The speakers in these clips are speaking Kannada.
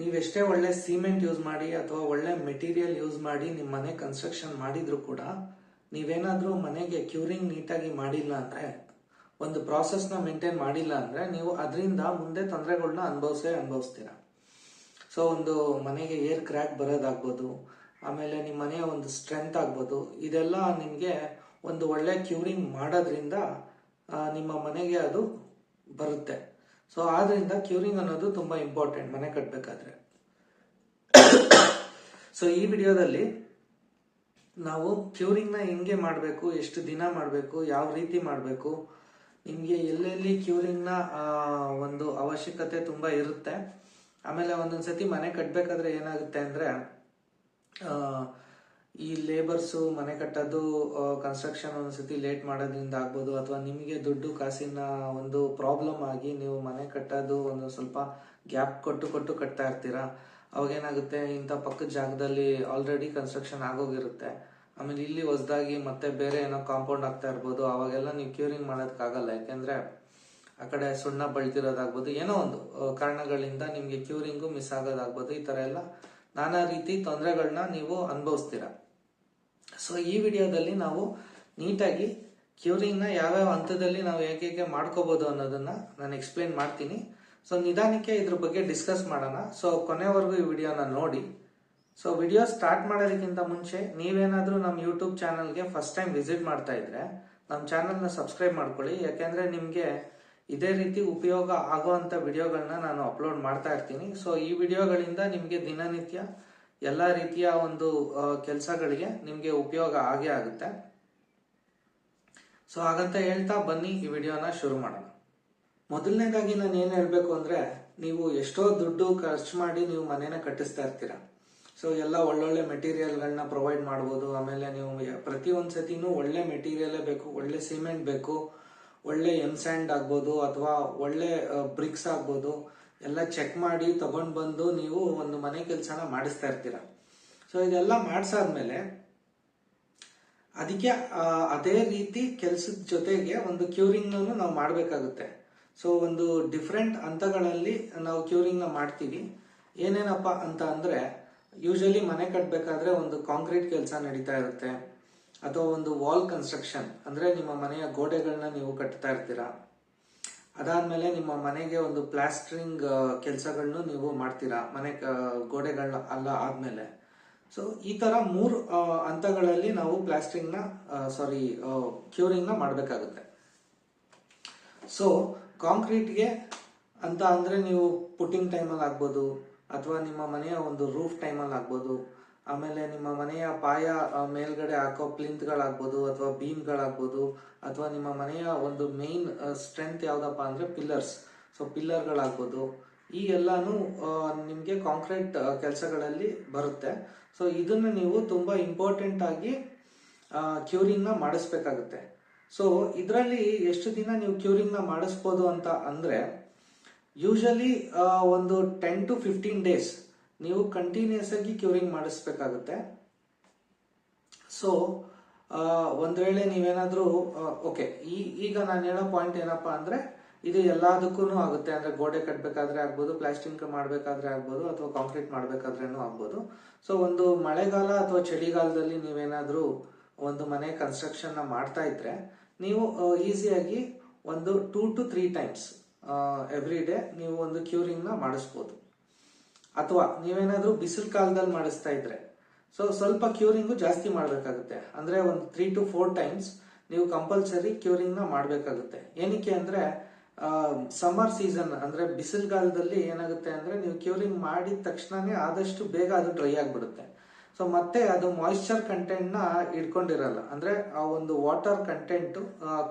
ನೀವೆಷ್ಟೇ ಒಳ್ಳೆ ಸಿಮೆಂಟ್ ಯೂಸ್ ಮಾಡಿ ಅಥವಾ ಒಳ್ಳೆ ಮೆಟೀರಿಯಲ್ ಯೂಸ್ ಮಾಡಿ ನಿಮ್ಮ ಮನೆ ಕನ್ಸ್ಟ್ರಕ್ಷನ್ ಮಾಡಿದ್ರು ಕೂಡ ನೀವೇನಾದರೂ ಮನೆಗೆ ಕ್ಯೂರಿಂಗ್ ನೀಟಾಗಿ ಮಾಡಿಲ್ಲ ಅಂದ್ರೆ, ಒಂದು ಪ್ರಾಸೆಸ್ನ ಮೇಂಟೈನ್ ಮಾಡಿಲ್ಲ ಅಂದ್ರೆ ನೀವು ಅದರಿಂದ ಮುಂದೆ ತೊಂದರೆಗಳನ್ನ ಅನುಭವಿಸೇ ಅನುಭವಿಸ್ತೀರಾ. ಸೊ ಒಂದು ಮನೆಗೆ ಏರ್ ಕ್ರ್ಯಾಕ್ ಬರೋದಾಗ್ಬೋದು, ಆಮೇಲೆ ನಿಮ್ಮ ಮನೆಯ ಒಂದು ಸ್ಟ್ರೆಂತ್ ಆಗ್ಬೋದು, ಇದೆಲ್ಲ ನಿಮಗೆ ಒಂದು ಒಳ್ಳೆ ಕ್ಯೂರಿಂಗ್ ಮಾಡೋದ್ರಿಂದ ನಿಮ್ಮ ಮನೆಗೆ ಅದು ಬರುತ್ತೆ. ಸೊ ಆದ್ರಿಂದ ಕ್ಯೂರಿಂಗ್ ಅನ್ನೋದು ತುಂಬಾ ಇಂಪಾರ್ಟೆಂಟ್ ಮನೆ ಕಟ್ಟಬೇಕಾದ್ರೆ ಸೊ ಈ ವಿಡಿಯೋದಲ್ಲಿ ನಾವು ಕ್ಯೂರಿಂಗ್ನ ಹೆಂಗೆ ಮಾಡಬೇಕು, ಎಷ್ಟು ದಿನ ಮಾಡಬೇಕು, ಯಾವ ರೀತಿ ಮಾಡಬೇಕು, ನಿಮಗೆ ಎಲ್ಲೆಲ್ಲಿ ಕ್ಯೂರಿಂಗ್ನ ಒಂದು ಅವಶ್ಯಕತೆ ತುಂಬಾ ಇರುತ್ತೆ, ಆಮೇಲೆ ಒಂದೊಂದ್ಸತಿ ಮನೆ ಕಟ್ಟಬೇಕಾದ್ರೆ ಏನಾಗುತ್ತೆ ಅಂದ್ರೆ ಈ ಲೇಬರ್ಸು ಮನೆ ಕಟ್ಟೋದು ಕನ್ಸ್ಟ್ರಕ್ಷನ್ ಒಂದ್ಸತಿ ಲೇಟ್ ಮಾಡೋದ್ರಿಂದ ಆಗ್ಬೋದು, ಅಥವಾ ನಿಮಗೆ ದುಡ್ಡು ಕಾಸಿನ ಒಂದು ಪ್ರಾಬ್ಲಮ್ ಆಗಿ ನೀವು ಮನೆ ಕಟ್ಟೋದು ಒಂದು ಸ್ವಲ್ಪ ಗ್ಯಾಪ್ ಕೊಟ್ಟು ಕೊಟ್ಟು ಕಟ್ತಾ ಇರ್ತೀರಾ? ಅವಾಗ ಏನಾಗುತ್ತೆ ಇಂಥ ಪಕ್ಕದ ಜಾಗದಲ್ಲಿ ಆಲ್ರೆಡಿ ಕನ್ಸ್ಟ್ರಕ್ಷನ್ ಆಗೋಗಿರುತ್ತೆ. ಆಮೇಲೆ ಇಲ್ಲಿ ಹೊಸದಾಗಿ ಮತ್ತೆ ಬೇರೆ ಏನೋ ಕಾಂಪೌಂಡ್ ಆಗ್ತಾ ಇರ್ಬೋದು, ಅವಾಗೆಲ್ಲ ನೀವು ಕ್ಯೂರಿಂಗ್ ಮಾಡೋದಕ್ಕಾಗಲ್ಲ ಯಾಕೆಂದ್ರೆ, ಆ ಕಡೆ ಸುಣ್ಣ ಬಳ್ತಿರೋದಾಗ್ಬೋದು ಏನೋ ಒಂದು ಕಾರಣಗಳಿಂದ ನಿಮಗೆ ಕ್ಯೂರಿಂಗು ಮಿಸ್ ಆಗೋದಾಗ್ಬೋದು, ಈ ಥರ ಎಲ್ಲ ನಾನಾ ರೀತಿ ತೊಂದರೆಗಳನ್ನ ನೀವು ಅನುಭವಿಸ್ತೀರ. ಸೊ ಈ ವಿಡಿಯೋದಲ್ಲಿ ನಾವು ನೀಟಾಗಿ ಕ್ಯೂರಿಂಗ್ನ ಯಾವ್ಯಾವ ಹಂತದಲ್ಲಿ ನಾವು ಹೇಗೆ ಮಾಡ್ಕೋಬಹುದು ಅನ್ನೋದನ್ನ ನಾನು ಎಕ್ಸ್ಪ್ಲೇನ್ ಮಾಡ್ತೀನಿ. ಸೊ ನಿಧಾನಕ್ಕೆ ಇದ್ರ ಬಗ್ಗೆ ಡಿಸ್ಕಸ್ ಮಾಡೋಣ. ಸೊ ಕೊನೆವರೆಗೂ ಈ ವಿಡಿಯೋನ ನೋಡಿ. ಸೊ ವಿಡಿಯೋ ಸ್ಟಾರ್ಟ್ ಮಾಡೋದಕ್ಕಿಂತ ಮುಂಚೆ ನೀವೇನಾದರೂ ನಮ್ಮ ಯೂಟ್ಯೂಬ್ ಚಾನಲ್ಗೆ ಫಸ್ಟ್ ಟೈಮ್ ವಿಸಿಟ್ ಮಾಡ್ತಾ ಇದ್ರೆ, ನಮ್ಮ ಚಾನಲ್ನ ಸಬ್ಸ್ಕ್ರೈಬ್ ಮಾಡ್ಕೊಳ್ಳಿ. ಯಾಕೆಂದ್ರೆ ನಿಮಗೆ ಇದೇ ರೀತಿ ಉಪಯೋಗ ಆಗುವಂತ ವಿಡಿಯೋಗಳನ್ನ ನಾನು ಅಪ್ಲೋಡ್ ಮಾಡ್ತಾ ಇರ್ತೀನಿ. ಸೊ ಈ ವಿಡಿಯೋಗಳಿಂದ ನಿಮಗೆ ದಿನನಿತ್ಯ ಎಲ್ಲ ರೀತಿಯ ಒಂದು ಕೆಲಸಗಳಿಗೆ ನಿಮಗೆ ಉಪಯೋಗ ಆಗೇ ಆಗುತ್ತೆ. ಸೊ ಹಾಗಂತ ಹೇಳ್ತಾ ಬನ್ನಿ, ಈ ವಿಡಿಯೋನ ಶುರು ಮಾಡೋಣ. ಮೊದಲನೇದಾಗಿ ನಾನು ಏನು ಹೇಳಬೇಕು ಅಂದ್ರೆ, ನೀವು ಎಷ್ಟೋ ದುಡ್ಡು ಖರ್ಚು ಮಾಡಿ ನೀವು ಮನೇನ ಕಟ್ಟಿಸ್ತಾ ಇರ್ತೀರ. ಸೊ ಎಲ್ಲ ಒಳ್ಳೊಳ್ಳೆ ಮೆಟೀರಿಯಲ್ಗಳನ್ನ ಪ್ರೊವೈಡ್ ಮಾಡ್ಬೋದು. ಆಮೇಲೆ ನೀವು ಪ್ರತಿ ಒಂದ್ ಸತಿನೂ ಒಳ್ಳೆ ಮೆಟೀರಿಯಲ್ ಬೇಕು, ಒಳ್ಳೆ ಸಿಮೆಂಟ್ ಬೇಕು. ಒಳ್ಳೆ ಎಂ ಸ್ಯಾಂಡ್ ಆಗ್ಬೋದು ಅಥವಾ ಒಳ್ಳೆ ಬ್ರಿಕ್ಸ್ ಆಗ್ಬೋದು, ಎಲ್ಲ ಚೆಕ್ ಮಾಡಿ ತಗೊಂಡು ಬಂದು ನೀವು ಒಂದು ಮನೆ ಕೆಲಸನ ಮಾಡಿಸ್ತಾ ಇರ್ತೀರ. ಸೊ ಇದೆಲ್ಲ ಮಾಡಿಸಾದ್ಮೇಲೆ ಅದಕ್ಕೆ ಅದೇ ರೀತಿ ಕೆಲಸದ ಜೊತೆಗೆ ಒಂದು ಕ್ಯೂರಿಂಗ್ ನಾವು ಮಾಡಬೇಕಾಗುತ್ತೆ. ಸೊ ಒಂದು ಡಿಫ್ರೆಂಟ್ ಹಂತಗಳಲ್ಲಿ ನಾವು ಕ್ಯೂರಿಂಗ್ನ ಮಾಡ್ತೀವಿ. ಏನೇನಪ್ಪ ಅಂತ ಅಂದರೆ ಯೂಶಲಿ ಮನೆ ಕಟ್ಟಬೇಕಾದ್ರೆ ಒಂದು ಕಾಂಕ್ರೀಟ್ ಕೆಲಸ ನಡೀತಾ ಇರುತ್ತೆ. ಅಥವಾ ಒಂದು ವಾಲ್ ಕನ್ಸ್ಟ್ರಕ್ಷನ್ ಅಂದ್ರೆ ನಿಮ್ಮ ಮನೆಯ ಗೋಡೆಗಳನ್ನ ನೀವು ಕಟ್ತಾ ಇರ್ತೀರಾ? ಅದಾದ್ಮೇಲೆ ನಿಮ್ಮ ಮನೆಗೆ ಒಂದು ಪ್ಲಾಸ್ಟ್ರಿಂಗ್ ಕೆಲಸಗಳನ್ನು ನೀವು ಮಾಡ್ತೀರಾ? ಮನೆ ಗೋಡೆಗಳನ್ನ ಅಲ್ಲ ಆದ್ಮೇಲೆ. ಸೊ ಈ ತರ ಮೂರು ಹಂತಗಳಲ್ಲಿ ನಾವು ಪ್ಲಾಸ್ಟ್ರಿಂಗ್ನ ಸಾರಿ ಕ್ಯೂರಿಂಗ್ನ ಮಾಡಬೇಕಾಗುತ್ತೆ. ಸೊ ಕಾಂಕ್ರೀಟ್ಗೆ ಅಂತ ಅಂದ್ರೆ ನೀವು ಪುಟ್ಟಿಂಗ್ ಟೈಮಲ್ಲಿ ಆಗ್ಬೋದು ಅಥವಾ ನಿಮ್ಮ ಮನೆಯ ಒಂದು ರೂಫ್ ಟೈಮಲ್ಲಿ ಆಗ್ಬೋದು ಆಮೇಲೆ ನಿಮ್ಮ ಮನೆಯ ಪಾಯ ಮೇಲ್ಗಡೆ ಹಾಕೋ ಪ್ಲಿಂತ್ಗಳಾಗ್ಬೋದು ಅಥವಾ ಬೀಮ್ಗಳಾಗ್ಬೋದು ಅಥವಾ ನಿಮ್ಮ ಮನೆಯ ಒಂದು ಮೇನ್ ಸ್ಟ್ರೆಂತ್ ಯಾವ್ದಪ್ಪ ಅಂದ್ರೆ ಪಿಲ್ಲರ್ಸ್. ಸೊ, ಪಿಲ್ಲರ್ಗಳಾಗ್ಬೋದು. ಈ ಎಲ್ಲಾನು ನಿಮಗೆ ಕಾಂಕ್ರೀಟ್ ಕೆಲಸಗಳಲ್ಲಿ ಬರುತ್ತೆ. ಸೊ, ಇದನ್ನ ನೀವು ತುಂಬಾ ಇಂಪಾರ್ಟೆಂಟ್ ಆಗಿ ಕ್ಯೂರಿಂಗ್ನ ಮಾಡಿಸ್ಬೇಕಾಗುತ್ತೆ. ಸೊ, ಇದರಲ್ಲಿ ಎಷ್ಟು ದಿನ ನೀವು ಕ್ಯೂರಿಂಗ್ನ ಮಾಡಿಸ್ಬೋದು ಅಂತ ಅಂದ್ರೆ, ಯೂಶಲಿ ಒಂದು ಟೆನ್ ಟು ಫಿಫ್ಟೀನ್ ಡೇಸ್ ನೀವು ಕಂಟಿನ್ಯೂಸ್ ಆಗಿ ಕ್ಯೂರಿಂಗ್ ಮಾಡಿಸ್ಬೇಕಾಗುತ್ತೆ. ಸೊ ಒಂದ್ ವೇಳೆ ನೀವೇನಾದ್ರೂ ಓಕೆ ಈ, ಈಗ ನಾನು ಹೇಳೋ ಪಾಯಿಂಟ್ ಏನಪ್ಪಾ ಅಂದ್ರೆ, ಇದು ಎಲ್ಲದಕ್ಕೂ ಆಗುತ್ತೆ. ಅಂದ್ರೆ ಗೋಡೆ ಕಟ್ಟಬೇಕಾದ್ರೆ ಆಗ್ಬೋದು ಪ್ಲಾಸ್ಟಿಂಗ್ ಮಾಡಬೇಕಾದ್ರೆ ಆಗ್ಬೋದು, ಅಥವಾ ಕಾಂಕ್ರೀಟ್ ಮಾಡಬೇಕಾದ್ರೇನು ಆಗ್ಬೋದು. ಸೊ ಒಂದು ಮಳೆಗಾಲ ಅಥವಾ ಚಳಿಗಾಲದಲ್ಲಿ ನೀವೇನಾದ್ರೂ ಒಂದು ಮನೆ ಕನ್ಸ್ಟ್ರಕ್ಷನ್ನ ಮಾಡ್ತಾ ಇದ್ರೆ, ನೀವು ಈಸಿಯಾಗಿ ಒಂದು two to three times every day ನೀವು ಒಂದು ಕ್ಯೂರಿಂಗ್ನ ಮಾಡಿಸ್ಬೋದು. ಅಥವಾ ನೀವೇನಾದ್ರೂ ಬಿಸಿಲು ಕಾಲದಲ್ಲಿ ಮಾಡಿಸ್ತಾ ಇದ್ರೆ. ಸೊ ಸ್ವಲ್ಪ ಕ್ಯೂರಿಂಗು ಜಾಸ್ತಿ ಮಾಡಬೇಕಾಗುತ್ತೆ. ಅಂದ್ರೆ ಒಂದು ತ್ರೀ ಟು ಫೋರ್ ಟೈಮ್ಸ್ ನೀವು ಕಂಪಲ್ಸರಿ ಕ್ಯೂರಿಂಗ್ನ ಮಾಡಬೇಕಾಗುತ್ತೆ. ಏನಕ್ಕೆ ಅಂದ್ರೆ ಸಮ್ಮರ್ ಸೀಸನ್ ಅಂದ್ರೆ ಬಿಸಿಲುಗಾಲದಲ್ಲಿ ಏನಾಗುತ್ತೆ ಅಂದ್ರೆ ನೀವು ಕ್ಯೂರಿಂಗ್ ಮಾಡಿದ ತಕ್ಷಣನೇ ಆದಷ್ಟು ಬೇಗ ಅದು ಡ್ರೈ ಆಗಿಬಿಡುತ್ತೆ. ಸೊ ಮತ್ತೆ ಅದು ಮಾಯಿಶ್ಚರ್ ಕಂಟೆಂಟ್ನ ಇಟ್ಕೊಂಡಿರಲ್ಲ ಅಂದ್ರೆ ಆ ಒಂದು ವಾಟರ್ ಕಂಟೆಂಟ್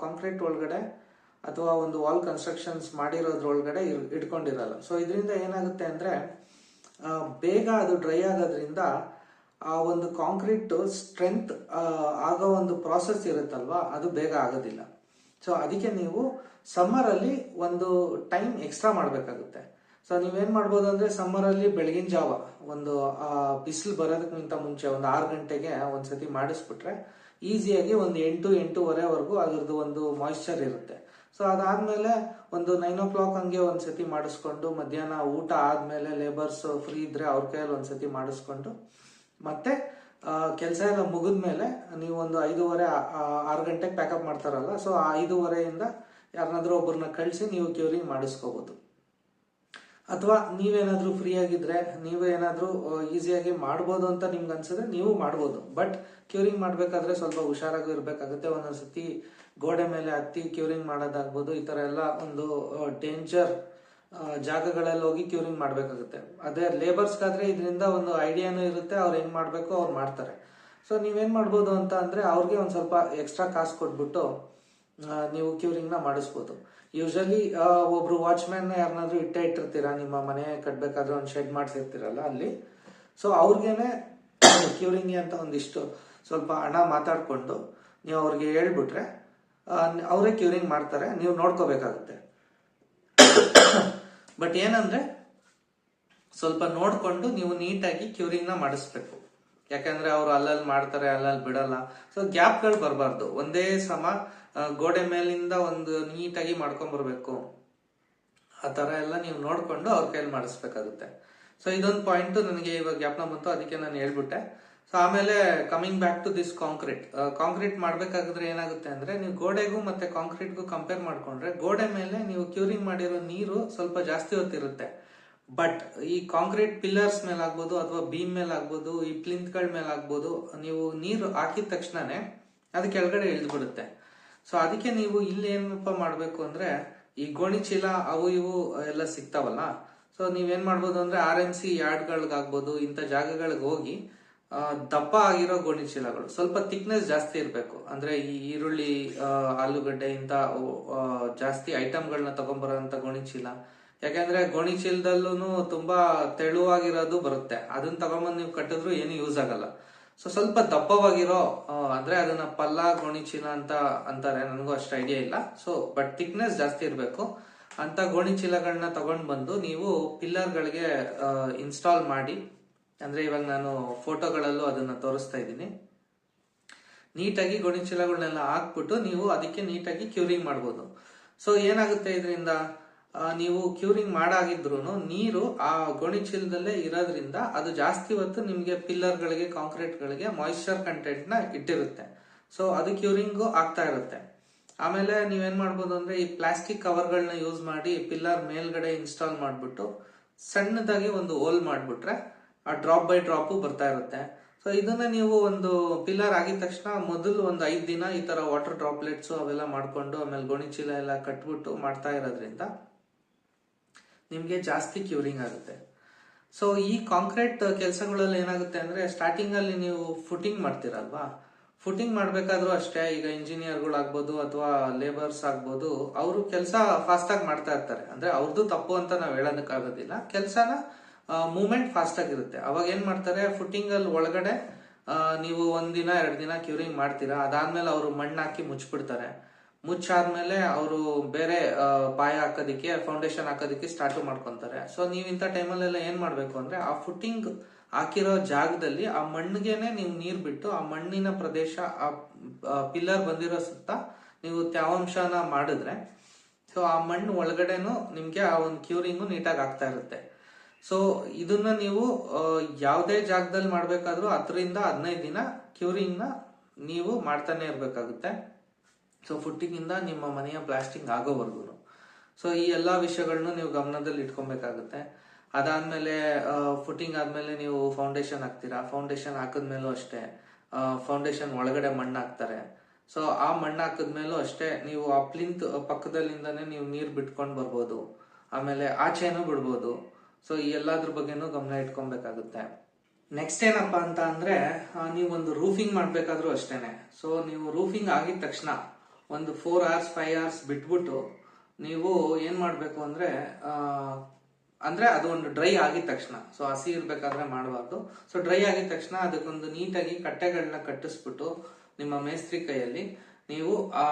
ಕಾಂಕ್ರೀಟ್ ಒಳಗಡೆ ಅಥವಾ ಒಂದು ವಾಲ್ ಕನ್ಸ್ಟ್ರಕ್ಷನ್ಸ್ ಮಾಡಿರೋದ್ರೊಳಗಡೆ ಇಟ್ಕೊಂಡಿರಲ್ಲ ಸೊ ಇದರಿಂದ ಏನಾಗುತ್ತೆ ಅಂದ್ರೆ ಬೇಗ ಅದು ಡ್ರೈ ಆಗೋದ್ರಿಂದ ಆ ಒಂದು ಕಾಂಕ್ರೀಟ್ ಸ್ಟ್ರೆಂತ್ ಆಗೋ ಒಂದು ಪ್ರಾಸೆಸ್ ಇರುತ್ತಲ್ವಾ, ಅದು ಬೇಗ ಆಗೋದಿಲ್ಲ. ಸೊ ಅದಕ್ಕೆ ನೀವು ಸಮ್ಮರ್ ಅಲ್ಲಿ ಒಂದು ಟೈಮ್ ಎಕ್ಸ್ಟ್ರಾ ಮಾಡಬೇಕಾಗುತ್ತೆ. ಸೊ ನೀವೇನ್ ಮಾಡ್ಬೋದು ಅಂದ್ರೆ ಸಮ್ಮರ್ ಅಲ್ಲಿ ಬೆಳಗಿನ ಜಾವ ಒಂದು ಬಿಸಿಲು ಬರೋದಕ್ಕಿಂತ ಮುಂಚೆ ಒಂದು ಆರು ಗಂಟೆಗೆ ಒಂದ್ಸತಿ ಮಾಡಿಸ್ಬಿಟ್ರೆ ಈಸಿಯಾಗಿ ಒಂದು ಎಂಟು, ಎಂಟೂವರೆವರೆಗೂ ಅದರದ್ದು ಒಂದು ಮಾಯಿಶ್ಚರ್ ಇರುತ್ತೆ. ಸೊ ಅದಾದ್ಮೇಲೆ ಒಂದು ನೈನ್ ಓ ಕ್ಲಾಕ್ ಹಂಗೆ ಒಂದ್ಸತಿ ಮಾಡಿಸ್ಕೊಂಡು ಮಧ್ಯಾಹ್ನ ಊಟ ಆದ್ಮೇಲೆ ಲೇಬರ್ಸ್ ಫ್ರೀ ಇದ್ರೆ ಅವ್ರ ಕೈಯಲ್ಲಿ ಒಂದ್ಸತಿ ಮಾಡಿಸ್ಕೊಂಡು ಮತ್ತೆ ಕೆಲಸ ಎಲ್ಲ ಮುಗಿದ್ಮೇಲೆ ನೀವು ಒಂದು ಐದೂವರೆ ಆರು ಗಂಟೆಗೆ ಪ್ಯಾಕಪ್ ಮಾಡ್ತಾರಲ್ಲ ಸೊ ಆ ಐದೂವರೆಯಿಂದ ಯಾರನ್ನಾದ್ರೂ ಒಬ್ಬರನ್ನ ಕಳಿಸಿ ನೀವು ಕ್ಯೂರಿಂಗ್ ಮಾಡಿಸ್ಕೋಬಹುದು ಅಥವಾ ನೀವೇನಾದ್ರೂ ಫ್ರೀ ಆಗಿದ್ರೆ ನೀವೇನಾದ್ರೂ ಈಸಿಯಾಗಿ ಮಾಡ್ಬೋದು ಅಂತ ನಿಮ್ಗೆ ಅನ್ಸಿದ್ರೆ ನೀವು ಮಾಡ್ಬೋದು. ಬಟ್ ಕ್ಯೂರಿಂಗ್ ಮಾಡಬೇಕಾದ್ರೆ ಸ್ವಲ್ಪ ಹುಷಾರಾಗಿ ಒಂದೊಂದು ಒಂದೊಂದ್ಸತಿ ಗೋಡೆ ಮೇಲೆ ಹತ್ತಿ ಕ್ಯೂರಿಂಗ್ ಮಾಡೋದಾಗ್ಬೋದು, ಈ ಥರ ಎಲ್ಲ ಒಂದು ಡೇಂಜರ್ ಜಾಗಗಳಲ್ಲಿ ಹೋಗಿ ಕ್ಯೂರಿಂಗ್ ಮಾಡಬೇಕಾಗುತ್ತೆ. ಅದೇ ಲೇಬರ್ಸ್ಗಾದರೆ ಇದರಿಂದ ಒಂದು ಐಡಿಯಾನು ಇರುತ್ತೆ, ಅವ್ರು ಹೆಂಗ್ ಮಾಡಬೇಕು, ಅವ್ರು ಮಾಡ್ತಾರೆ. ಸೊ ನೀವೇನು ಮಾಡ್ಬೋದು ಅಂತ ಅಂದರೆ, ಅವ್ರಿಗೆ ಒಂದು ಸ್ವಲ್ಪ ಎಕ್ಸ್ಟ್ರಾ ಕಾಸು ಕೊಟ್ಬಿಟ್ಟು ನೀವು ಕ್ಯೂರಿಂಗ್ನ ಮಾಡಿಸ್ಬೋದು. ಯೂಶಲಿ ಒಬ್ರು ವಾಚ್ಮ್ಯಾನ್ ಯಾರನ್ನಾದ್ರೂ ಇಟ್ಟೇ ಇಟ್ಟಿರ್ತೀರಾ, ನಿಮ್ಮ ಮನೆ ಕಟ್ಟಬೇಕಾದ್ರೆ ಒಂದು ಶೆಡ್ ಮಾಡಿಸಿರ್ತೀರಲ್ಲ ಅಲ್ಲಿ. ಸೊ ಅವ್ರಿಗೇನೆ ಕ್ಯೂರಿಂಗ್ ಅಂತ ಒಂದಿಷ್ಟು ಸ್ವಲ್ಪ ಹಣ ಮಾತಾಡಿಕೊಂಡು, ನೀವು ಅವ್ರಿಗೆ ಹೇಳ್ಬಿಟ್ರೆ ಅವರೇ ಕ್ಯೂರಿಂಗ್ ಮಾಡ್ತಾರೆ, ನೀವು ನೋಡ್ಕೋಬೇಕಾಗುತ್ತೆ. ಬಟ್ ಏನಂದ್ರೆ, ಸ್ವಲ್ಪ ನೋಡ್ಕೊಂಡು ನೀವು ನೀಟಾಗಿ ಕ್ಯೂರಿಂಗ್ನ ಮಾಡಿಸ್ಬೇಕು. ಯಾಕಂದ್ರೆ ಅವರು ಅಲ್ಲಲ್ಲಿ ಮಾಡ್ತಾರೆ, ಅಲ್ಲಲ್ಲಿ ಬಿಡಲ್ಲ. ಸೊ ಗ್ಯಾಪ್ಗಳು ಬರಬಾರ್ದು. ಒಂದೇ ಸಮ ಗೋಡೆ ಮೇಲಿಂದ ಒಂದು ನೀಟಾಗಿ ಮಾಡ್ಕೊಂಡ್ ಬರ್ಬೇಕು ಆ ತರ ಎಲ್ಲ ನೀವು ನೋಡ್ಕೊಂಡು ಅವ್ರ ಕೈಯಲ್ಲಿ ಮಾಡಿಸ್ಬೇಕಾಗುತ್ತೆ. ಸೊ ಇದೊಂದು ಪಾಯಿಂಟ್ ನನಗೆ ಇವಾಗ ಜ್ಞಾಪನ ಬಂತು, ಅದಕ್ಕೆ ನಾನು ಹೇಳ್ಬಿಟ್ಟೆ. ಸೊ ಆಮೇಲೆ coming back to this concrete concrete ಮಾಡಬೇಕಾಗಿದ್ರೆ ಏನಾಗುತ್ತೆ ಅಂದ್ರೆ ನೀವು ಗೋಡೆಗೂ ಮತ್ತೆ ಕಾಂಕ್ರೀಟ್ಗೂ ಕಂಪೇರ್ ಮಾಡ್ಕೊಂಡ್ರೆ ಗೋಡೆ ಮೇಲೆ ನೀವು ಕ್ಯೂರಿಂಗ್ ಮಾಡಿರೋ ನೀರು ಸ್ವಲ್ಪ ಜಾಸ್ತಿ ಹೊತ್ತಿರುತ್ತೆ. ಬಟ್ ಈ ಕಾಂಕ್ರೀಟ್ ಪಿಲ್ಲರ್ಸ್ ಮೇಲೆ ಆಗ್ಬೋದು ಅಥವಾ ಬೀಮ್ ಮೇಲೆ ಆಗ್ಬೋದು ಈ ಪ್ಲಿಂತ್ಗಳ ಮೇಲೆ ಆಗ್ಬೋದು ನೀವು ನೀರು ಹಾಕಿದ ತಕ್ಷಣನೇ ಅದು ಕೆಳಗಡೆ ಇಳಿದ್ಬಿಡುತ್ತೆ. ಸೊ ಅದಕ್ಕೆ ನೀವು ಇಲ್ಲಿ ಏನಪ್ಪ ಮಾಡಬೇಕು ಅಂದ್ರೆ ಈ ಗೋಣಿ ಚೀಲ ಅವು ಇವು ಎಲ್ಲ ಸಿಗ್ತಾವಲ್ಲ. ಸೊ ನೀವೇನ್ ಮಾಡ್ಬೋದು ಅಂದ್ರೆ ಆರ್ ಎಂ ಸಿ ಯಾರ್ಡ್ಗಳಿಗಾಗ್ಬೋದು ಇಂಥ ಜಾಗಗಳಿಗೆ ಹೋಗಿ ದಪ್ಪ ಆಗಿರೋ ಗೋಣಿ ಚೀಲಗಳು ಸ್ವಲ್ಪ ಥಿಕ್ನೆಸ್ ಜಾಸ್ತಿ ಇರಬೇಕು. ಅಂದ್ರೆ ಈ ಈರುಳ್ಳಿ ಆಲೂಗಡ್ಡೆ ಇಂತ ಜಾಸ್ತಿ ಐಟಮ್ಗಳನ್ನ ತಗೊಂಬರೋಂಥ ಗೋಣಿ ಚೀಲ ಯಾಕೆಂದ್ರೆ ಗೋಣಿ ಚೀಲದಲ್ಲೂ ತುಂಬಾ ತೆಳುವಾಗಿರೋದು ಬರುತ್ತೆ. ಅದನ್ನ ತಗೊಂಬಂದು ನೀವು ಕಟ್ಟಿದ್ರು ಏನು ಯೂಸ್ ಆಗಲ್ಲ. ಸೊ ಸ್ವಲ್ಪ ದಪ್ಪವಾಗಿರೋ ಅಂದ್ರೆ ಅದನ್ನ ಪಲ್ಲ ಗೋಣಿ ಚೀಲ ಅಂತ ಅಂತಾರೆ. ನನಗೂ ಅಷ್ಟು ಐಡಿಯಾ ಇಲ್ಲ. ಸೊ ಬಟ್ ಥಿಕ್ನೆಸ್ ಜಾಸ್ತಿ ಇರಬೇಕು. ಅಂತ ಗೋಣಿ ಚೀಲಗಳನ್ನ ತಗೊಂಡ್ ಬಂದು ನೀವು ಪಿಲ್ಲರ್ಗಳಿಗೆ ಇನ್ಸ್ಟಾಲ್ ಮಾಡಿ ಅಂದ್ರೆ ಇವಾಗ ನಾನು ಫೋಟೋಗಳಲ್ಲೂ ಅದನ್ನ ತೋರಿಸ್ತಾ ಇದ್ದೀನಿ. ನೀಟಾಗಿ ಗೋಣಿಚೀಲಗಳನ್ನೆಲ್ಲ ಹಾಕ್ಬಿಟ್ಟು ನೀವು ಅದಕ್ಕೆ ನೀಟಾಗಿ ಕ್ಯೂರಿಂಗ್ ಮಾಡ್ಬೋದು. ಸೊ ಏನಾಗುತ್ತೆ ಇದರಿಂದ? ನೀವು ಕ್ಯೂರಿಂಗ್ ಮಾಡಾಗಿದ್ರು ನೀರು ಆ ಗೋಣಿಚೀಲದಲ್ಲೇ ಇರೋದ್ರಿಂದ ಅದು ಜಾಸ್ತಿ ಹೊತ್ತು ನಿಮಗೆ ಪಿಲ್ಲರ್ಗಳಿಗೆ, ಕಾಂಕ್ರೀಟ್ಗಳಿಗೆ ಮಾಯಿಶ್ಚರ್ ಕಂಟೆಂಟ್ನ ಇಟ್ಟಿರುತ್ತೆ. ಸೊ ಅದು ಕ್ಯೂರಿಂಗು ಆಗ್ತಾ ಇರುತ್ತೆ. ಆಮೇಲೆ ನೀವೇನ್ ಮಾಡ್ಬೋದು ಅಂದ್ರೆ ಈ ಪ್ಲಾಸ್ಟಿಕ್ ಕವರ್ಗಳನ್ನ ಯೂಸ್ ಮಾಡಿ ಪಿಲ್ಲರ್ ಮೇಲ್ಗಡೆ ಇನ್ಸ್ಟಾಲ್ ಮಾಡ್ಬಿಟ್ಟು ಸಣ್ಣದಾಗಿ ಒಂದು ಹೋಲ್ ಮಾಡ್ಬಿಟ್ರೆ ಆ ಡ್ರಾಪ್ ಬೈ ಡ್ರಾಪ್ ಬರ್ತಾ ಇರುತ್ತೆ. ಸೊ ಇದನ್ನ ನೀವು ಒಂದು ಪಿಲ್ಲರ್ ಆಗಿದ ತಕ್ಷಣ ಮೊದಲು ಒಂದು ಐದು ದಿನ ಈ ತರ ವಾಟರ್ ಡ್ರಾಪ್ಲೆಟ್ಸ್ ಅವೆಲ್ಲ ಮಾಡ್ಕೊಂಡು ಆಮೇಲೆ ಗೋಣಿಚೀಲ ಎಲ್ಲ ಕಟ್ಬಿಟ್ಟು ಮಾಡ್ತಾ ಇರೋದ್ರಿಂದ ನಿಮ್ಗೆ ಜಾಸ್ತಿ ಕ್ಯೂರಿಂಗ್ ಆಗುತ್ತೆ. ಸೊ ಈ ಕಾಂಕ್ರೀಟ್ ಕೆಲಸಗಳಲ್ಲಿ ಏನಾಗುತ್ತೆ ಅಂದ್ರೆ ಸ್ಟಾರ್ಟಿಂಗ್ ಅಲ್ಲಿ ನೀವು ಫುಟಿಂಗ್ ಮಾಡ್ತೀರಲ್ವಾ? ಫುಟಿಂಗ್ ಮಾಡ್ಬೇಕಾದ್ರೂ ಅಷ್ಟೇ, ಈಗ ಇಂಜಿನಿಯರ್ಗಳಾಗ್ಬೋದು ಅಥವಾ ಲೇಬರ್ಸ್ ಆಗ್ಬೋದು, ಅವರು ಕೆಲಸ ಫಾಸ್ಟ್ ಆಗಿ ಮಾಡ್ತಾ ಇರ್ತಾರೆ. ಅಂದ್ರೆ ಅವ್ರದ್ದು ತಪ್ಪು ಅಂತ ನಾವು ಹೇಳೋದಕ್ಕಾಗೋದಿಲ್ಲ. ಕೆಲಸನ ಮೂವ್ಮೆಂಟ್ ಫಾಸ್ಟ್ ಆಗಿರುತ್ತೆ ಅವಾಗ ಏನ್ ಮಾಡ್ತಾರೆ ಫುಟಿಂಗ್ ಅಲ್ಲಿ ಒಳಗಡೆ ನೀವು ಒಂದಿನ ಎರಡ್ ದಿನ ಕ್ಯೂರಿಂಗ್ ಮಾಡ್ತೀರಾ, ಅದಾದ್ಮೇಲೆ ಅವರು ಮಣ್ಣು ಹಾಕಿ ಮುಚ್ಚಿಬಿಡ್ತಾರೆ ಮುಚ್ಚಾದ್ಮೇಲೆ ಅವರು ಬೇರೆ ಪಾಯ ಹಾಕೋದಿಕ್ಕೆ ಫೌಂಡೇಶನ್ ಹಾಕೋದಿಕ್ಕೆ ಸ್ಟಾರ್ಟ್ ಮಾಡ್ಕೊಂತಾರೆ. ಸೊ ನೀವು ಇಂಥ ಟೈಮಲ್ಲೆಲ್ಲ ಏನ್ ಮಾಡ್ಬೇಕು ಅಂದ್ರೆ, ಆ ಫುಟಿಂಗ್ ಹಾಕಿರೋ ಜಾಗದಲ್ಲಿ ಆ ಮಣ್ಣಿಗೆನೆ ನೀವು ನೀರ್ ಬಿಟ್ಟು, ಆ ಮಣ್ಣಿನ ಪ್ರದೇಶ, ಆ ಪಿಲ್ಲರ್ ಬಂದಿರೋ ಸುತ್ತ ನೀವು ತ್ಯಾವಾಂಶನ ಮಾಡಿದ್ರೆ, ಸೊ, ಆ ಮಣ್ಣು ಒಳಗಡೆನು ನಿಮ್ಗೆ ಆ ಒಂದು ಕ್ಯೂರಿಂಗು ನೀಟಾಗಿ ಆಗ್ತಾ ಇರುತ್ತೆ. ಸೊ ಇದನ್ನ ನೀವು ಯಾವುದೇ ಜಾಗದಲ್ಲಿ ಮಾಡಬೇಕಾದ್ರೂ ಹತ್ತರಿಂದ ಹದಿನೈದು ದಿನ ಕ್ಯೂರಿಂಗ್ನ ನೀವು ಮಾಡ್ತಾನೆ ಇರಬೇಕಾಗುತ್ತೆ. ಸೊ ಫುಟ್ಟಿಂಗಿಂದ ನಿಮ್ಮ ಮನೆಯ ಪ್ಲಾಸ್ಟಿಂಗ್ ಆಗೋವರೆಗೂ. ಸೊ ಈ ಎಲ್ಲ ವಿಷಯಗಳನ್ನು ನೀವು ಗಮನದಲ್ಲಿ ಇಟ್ಕೊಬೇಕಾಗುತ್ತೆ. ಅದಾದ್ಮೇಲೆ ಫುಟ್ಟಿಂಗ್ ಆದ್ಮೇಲೆ ನೀವು ಫೌಂಡೇಶನ್ ಹಾಕ್ತೀರಾ? ಫೌಂಡೇಶನ್ ಹಾಕಿದ್ಮೇಲೂ ಅಷ್ಟೇ ಫೌಂಡೇಶನ್ ಒಳಗಡೆ ಮಣ್ಣು ಹಾಕ್ತಾರೆ. ಸೊ ಆ ಮಣ್ಣು ಹಾಕಿದ್ಮೇಲೂ ಅಷ್ಟೇ, ನೀವು ಆ ಪ್ಲಿಂತ್ ಪಕ್ಕದಲ್ಲಿಂದಾನೆ ನೀವು ನೀರು ಬಿಟ್ಕೊಂಡು ಬರ್ಬೋದು. ಆಮೇಲೆ ಆಚೆನೂ ಬಿಡ್ಬೋದು. ಸೊ ಈ ಎಲ್ಲಾದ್ರ ಬಗ್ಗೆನೂ ಗಮನ ಇಟ್ಕೊಬೇಕಾಗುತ್ತೆ ನೆಕ್ಸ್ಟ್ ಏನಪ್ಪಾ ಅಂತ ಅಂದ್ರೆ ನೀವು ಒಂದು ರೂಫಿಂಗ್ ಮಾಡ್ಬೇಕಾದ್ರೂ ಅಷ್ಟೇನೆ. ಸೊ ನೀವು ರೂಫಿಂಗ್ ಆಗಿದ ತಕ್ಷಣ ಒಂದು ಫೋರ್ ಅವರ್ಸ್ ಫೈವ್ ಅವರ್ಸ್ ಬಿಟ್ಬಿಟ್ಟು ನೀವು ಏನ್ ಮಾಡ್ಬೇಕು ಅಂದ್ರೆ ಅಂದ್ರೆ ಅದು ಒಂದು ಡ್ರೈ ಆಗಿದ ತಕ್ಷಣ. ಸೊ ಹಸಿ ಇರ್ಬೇಕಾದ್ರೆ ಮಾಡಬಾರ್ದು. ಸೊ ಡ್ರೈ ಆಗಿದ ತಕ್ಷಣ ಅದಕ್ಕೊಂದು ನೀಟಾಗಿ ಕಟ್ಟೆಗಳನ್ನ ಕಟ್ಟಿಸ್ಬಿಟ್ಟು ನಿಮ್ಮ ಮೇಸ್ತ್ರಿ ಕೈಯಲ್ಲಿ ನೀವು ಆ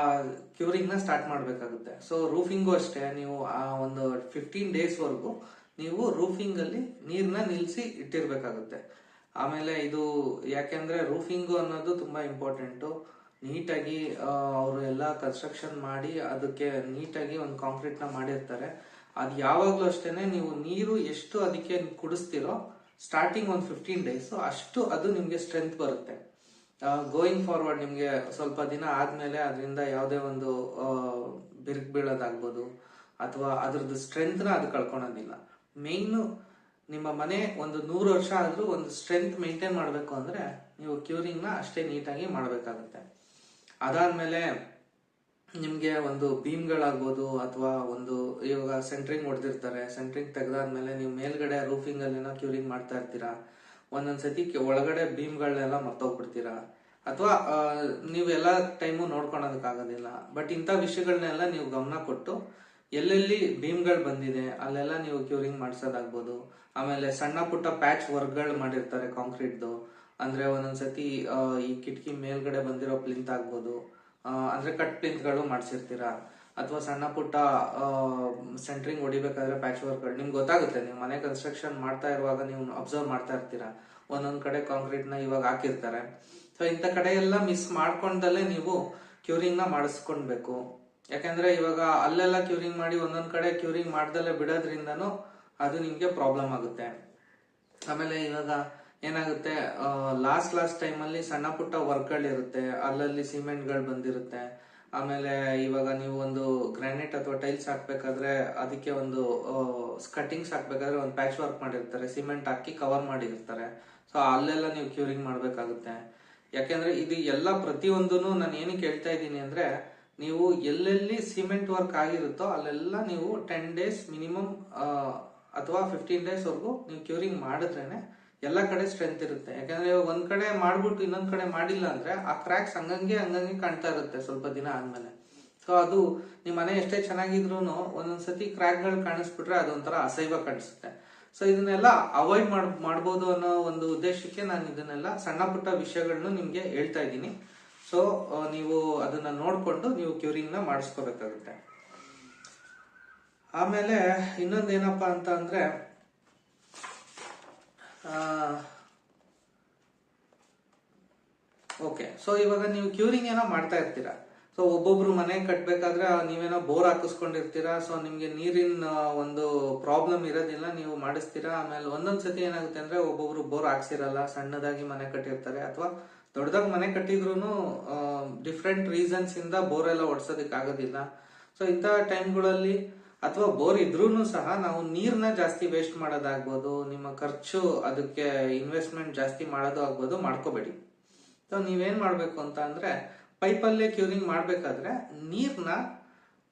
ಕ್ಯೂರಿಂಗ್ನ ಸ್ಟಾರ್ಟ್ ಮಾಡ್ಬೇಕಾಗುತ್ತೆ. ಸೊ ರೂಫಿಂಗು ಅಷ್ಟೇ. ನೀವು ಆ ಒಂದು ಫಿಫ್ಟೀನ್ ಡೇಸ್ ವರೆಗೂ ನೀವು ರೂಫಿಂಗ್ ಅಲ್ಲಿ ನೀರ್ನ ನಿಲ್ಸಿ ಇಟ್ಟಿರ್ಬೇಕಾಗುತ್ತೆ. ಆಮೇಲೆ ಇದು ಯಾಕೆಂದ್ರೆ ರೂಫಿಂಗು ಅನ್ನೋದು ತುಂಬಾ ಇಂಪಾರ್ಟೆಂಟು ನೀಟಾಗಿ ಅವರು ಎಲ್ಲ ಕನ್ಸ್ಟ್ರಕ್ಷನ್ ಮಾಡಿ ಅದಕ್ಕೆ ನೀಟಾಗಿ ಒಂದು ಕಾಂಕ್ರೀಟ್ನ ಮಾಡಿರ್ತಾರೆ. ಅದು ಯಾವಾಗ್ಲೂ ಅಷ್ಟೇನೆ ನೀವು ನೀರು ಎಷ್ಟು ಅದಕ್ಕೆ ಕುಡಿಸ್ತಿರೋ ಸ್ಟಾರ್ಟಿಂಗ್ ಒಂದು ಫಿಫ್ಟೀನ್ ಡೇಸ್ ಅಷ್ಟು ಅದು ನಿಮ್ಗೆ ಸ್ಟ್ರೆಂತ್ ಬರುತ್ತೆ. ಗೋಯಿಂಗ್ ಫಾರ್ವರ್ಡ್ ನಿಮ್ಗೆ ಸ್ವಲ್ಪ ದಿನ ಆದ್ಮೇಲೆ ಅದರಿಂದ ಯಾವುದೇ ಒಂದು ಬಿರುಕು ಬೀಳೋದಾಗ್ಬೋದು ಅಥವಾ ಅದ್ರದ್ದು ಸ್ಟ್ರೆಂತ್ನ ಅದು ಕಳ್ಕೊಳೋದಿಲ್ಲ. ಮೇಯ್ನು ನಿಮ್ಮ ಮನೆ ಒಂದು ನೂರು ವರ್ಷ ಆದರೂ ಒಂದು ಸ್ಟ್ರೆಂತ್ ಮೇಂಟೈನ್ ಮಾಡಬೇಕು ಅಂದರೆ ನೀವು ಕ್ಯೂರಿಂಗ್ನ ಅಷ್ಟೇ ನೀಟಾಗಿ ಮಾಡಬೇಕಾಗುತ್ತೆ. ಅದಾದಮೇಲೆ ನಿಮಗೆ ಒಂದು ಬೀಮ್ಗಳಾಗ್ಬೋದು ಅಥವಾ ಒಂದು ಇವಾಗ ಸೆಂಟ್ರಿಂಗ್ ಹೊಡೆದಿರ್ತಾರೆ. ಸೆಂಟ್ರಿಂಗ್ ತೆಗೆದಾದ್ಮೇಲೆ ನೀವು ಮೇಲ್ಗಡೆ ಏನೋ ಕ್ಯೂರಿಂಗ್ ಮಾಡ್ತಾ ಇರ್ತೀರಾ. ಒಂದೊಂದ್ಸತಿ ಒಳಗಡೆ ಬೀಮ್ಗಳನ್ನೆಲ್ಲ ಮರ್ತೋಗ್ಬಿಡ್ತೀರಾ. ಅಥವಾ ನೀವು ಎಲ್ಲ ಟೈಮು ನೋಡ್ಕೊಳೋದಕ್ಕಾಗೋದಿಲ್ಲ. ಬಟ್ ಇಂಥ ವಿಷಯಗಳನ್ನೆಲ್ಲ ನೀವು ಗಮನ ಕೊಟ್ಟು ಎಲ್ಲೆಲ್ಲಿ ಬೀಮ್ಗಳು ಬಂದಿದೆ, ಅಲ್ಲೆಲ್ಲ ನೀವು ಕ್ಯೂರಿಂಗ್ ಮಾಡಿಸೋದಾಗ್ಬೋದು. ಆಮೇಲೆ ಸಣ್ಣ ಪುಟ್ಟ ಪ್ಯಾಚ್ ವರ್ಕ್ಗಳು ಮಾಡಿರ್ತಾರೆ ಕಾಂಕ್ರೀಟ್ದು ಅಂದ್ರೆ ಒಂದೊಂದ್ಸತಿ ಈ ಕಿಟಕಿ ಮೇಲ್ಗಡೆ ಬಂದಿರೋ ಪ್ಲಿಂತ್ ಆಗ್ಬೋದು. ಅಂದ್ರೆ ಕಟ್ ಪ್ಲಿಂತ್ಗಳು ಮಾಡಿಸಿರ್ತೀರಾ. ಅಥವಾ ಸಣ್ಣ ಪುಟ್ಟ ಸೆಂಟ್ರಿಂಗ್ ಹೊಡಿಬೇಕಾದ್ರೆ ಪ್ಯಾಚ್ ವರ್ಕ್ ನಿಮ್ಗೆ ಗೊತ್ತಾಗುತ್ತೆ, ನೀವು ಮನೆ ಕನ್ಸ್ಟ್ರಕ್ಷನ್ ಮಾಡ್ತಾ ಇರುವಾಗ ನೀವು ಅಬ್ಸರ್ವ್ ಮಾಡ್ತಾ ಇರ್ತೀರಾ. ಒಂದೊಂದ್ ಕಡೆ ಕಾಂಕ್ರೀಟ್ನ ಇವಾಗ ಹಾಕಿರ್ತಾರೆ. ಸೊ ಇಂಥ ಕಡೆ ಎಲ್ಲ ಮಿಸ್ ಮಾಡ್ಕೊಂಡಲ್ಲೇ ನೀವು ಕ್ಯೂರಿಂಗ್ನ ಮಾಡಿಸ್ಕೊಳ್ಬೇಕು ಯಾಕಂದ್ರೆ ಇವಾಗ ಅಲ್ಲೆಲ್ಲ ಕ್ಯೂರಿಂಗ್ ಮಾಡಿ ಒಂದೊಂದು ಕಡೆ ಕ್ಯೂರಿಂಗ್ ಮಾಡ್ದಲ್ಲೇ ಬಿಡೋದ್ರಿಂದನೂ ಅದು ನಿಮಗೆ ಪ್ರಾಬ್ಲಮ್ ಆಗುತ್ತೆ. ಆಮೇಲೆ ಇವಾಗ ಏನಾಗುತ್ತೆ ಲಾಸ್ಟ್ ಲಾಸ್ಟ್ ಟೈಮ್ ಅಲ್ಲಿ ಸಣ್ಣ ಪುಟ್ಟ ವರ್ಕ್ಗಳಿರುತ್ತೆ ಅಲ್ಲಲ್ಲಿ ಸಿಮೆಂಟ್ಗಳು ಬಂದಿರುತ್ತೆ. ಆಮೇಲೆ ಇವಾಗ ನೀವು ಒಂದು ಗ್ರಾನೈಟ್ ಅಥವಾ ಟೈಲ್ಸ್ ಹಾಕ್ಬೇಕಾದ್ರೆ ಅದಕ್ಕೆ ಒಂದು ಕಟಿಂಗ್ಸ್ ಹಾಕ್ಬೇಕಾದ್ರೆ ಒಂದು ಪ್ಯಾಚ್ ವರ್ಕ್ ಮಾಡಿರ್ತಾರೆ ಸಿಮೆಂಟ್ ಹಾಕಿ ಕವರ್ ಮಾಡಿರ್ತಾರೆ. ಸೊ ಅಲ್ಲೆಲ್ಲ ನೀವು ಕ್ಯೂರಿಂಗ್ ಮಾಡಬೇಕಾಗುತ್ತೆ. ಯಾಕೆಂದ್ರೆ ಇದು ಎಲ್ಲ ಪ್ರತಿಯೊಂದೂ ನಾನು ಏನಕ್ಕೆ ಹೇಳ್ತಾ ಇದ್ದೀನಿ ಅಂದ್ರೆ ನೀವು ಎಲ್ಲೆಲ್ಲಿ ಸಿಮೆಂಟ್ ವರ್ಕ್ ಆಗಿರುತ್ತೋ ಅಲ್ಲೆಲ್ಲ ನೀವು ಟೆನ್ ಡೇಸ್ ಮಿನಿಮಮ್ ಅಥವಾ ಫಿಫ್ಟೀನ್ ಡೇಸ್ ವರ್ಗು ನೀವು ಕ್ಯೂರಿಂಗ್ ಮಾಡಿದ್ರೇನೆ ಎಲ್ಲ ಕಡೆ ಸ್ಟ್ರೆಂತ್ ಇರುತ್ತೆ. ಯಾಕಂದ್ರೆ ಒಂದ್ ಕಡೆ ಮಾಡ್ಬಿಟ್ಟು ಇನ್ನೊಂದ್ ಕಡೆ ಮಾಡಿಲ್ಲ ಅಂದ್ರೆ ಆ ಕ್ರ್ಯಾಕ್ಸ್ ಹಂಗಂಗೆ ಹಂಗಂಗೆ ಕಾಣ್ತಾ ಇರುತ್ತೆ ಸ್ವಲ್ಪ ದಿನ ಆದ್ಮೇಲೆ. ಸೊ ಅದು ನಿಮ್ ಮನೆ ಎಷ್ಟೇ ಚೆನ್ನಾಗಿದ್ರು ಒಂದೊಂದ್ಸತಿ ಕ್ರ್ಯಾಕ್ಗಳು ಕಾಣಿಸ್ಬಿಟ್ರೆ ಅದೊಂಥರ ಅಸೈವ ಕಾಣಿಸುತ್ತೆ. ಸೊ ಇದನ್ನೆಲ್ಲ ಅವಾಯ್ಡ್ ಮಾಡ್, ಮಾಡ್ಬೋದು ಅನ್ನೋ ಒಂದು ಉದ್ದೇಶಕ್ಕೆ ನಾನು ಇದನ್ನೆಲ್ಲ ಸಣ್ಣ ಪುಟ್ಟ ವಿಷಯಗಳನ್ನು ನಿಮ್ಗೆ ಹೇಳ್ತಾ ಇದ್ದೀನಿ. ಸೊ ನೀವು ಅದನ್ನ ನೋಡ್ಕೊಂಡು ನೀವು ಕ್ಯೂರಿಂಗ್ನ ಮಾಡಿಸ್ಕೋಬೇಕಾಗುತ್ತೆ. ಆಮೇಲೆ ಇನ್ನೊಂದೇನಪ್ಪ ಅಂತ ಅಂದರೆ ಓಕೆ ಸೊ ಇವಾಗ ನೀವು ಕ್ಯೂರಿಂಗ್ ಏನೋ ಮಾಡ್ತಾ ಇರ್ತೀರಾ. ಸೊ ಒಬ್ಬೊಬ್ರು ಮನೆ ಕಟ್ಬೇಕಾದ್ರೆ ನೀವೇನೋ ಬೋರ್ ಹಾಕಿಸ್ಕೊಂಡಿರ್ತೀರಾ ಸೊ ನಿಮಗೆ ನೀರಿನ ಒಂದು ಪ್ರಾಬ್ಲಮ್ ಇರೋದಿಲ್ಲ, ನೀವು ಮಾಡಿಸ್ತೀರಾ. ಆಮೇಲೆ ಒಂದೊಂದ್ಸತಿ ಏನಾಗುತ್ತೆ ಅಂದ್ರೆ ಒಬ್ಬೊಬ್ರು ಬೋರ್ ಹಾಕ್ಸಿರಲ್ಲ, ಸಣ್ಣದಾಗಿ ಮನೆ ಕಟ್ಟಿರ್ತಾರೆ, ಅಥವಾ ದೊಡ್ಡದಾಗಿ ಮನೆ ಕಟ್ಟಿದ್ರು ಡಿಫ್ರೆಂಟ್ ರೀಸನ್ಸ್ ಇಂದ ಬೋರ್ ಎಲ್ಲ ಓಡಿಸೋದಕ್ಕೆ ಆಗೋದಿಲ್ಲ. ಸೊ ಇಂಥ ಟೈಮ್ಗಳಲ್ಲಿ ಅಥವಾ ಬೋರ್ ಇದ್ರೂ ಸಹ ನಾವು ನೀರನ್ನ ಜಾಸ್ತಿ ವೇಸ್ಟ್ ಮಾಡೋದಾಗ್ಬೋದು, ನಿಮ್ಮ ಖರ್ಚು ಅದಕ್ಕೆ ಇನ್ವೆಸ್ಟ್ಮೆಂಟ್ ಜಾಸ್ತಿ ಮಾಡೋದು ಆಗ್ಬೋದು ಮಾಡ್ಕೋಬೇಡಿ. ಸೊ ನೀವೇನ್ ಮಾಡಬೇಕು ಅಂತ ಅಂದ್ರೆ ಪೈಪಲ್ಲೇ ಕ್ಯೂರಿಂಗ್ ಮಾಡಬೇಕಾದ್ರೆ ನೀರ್ನ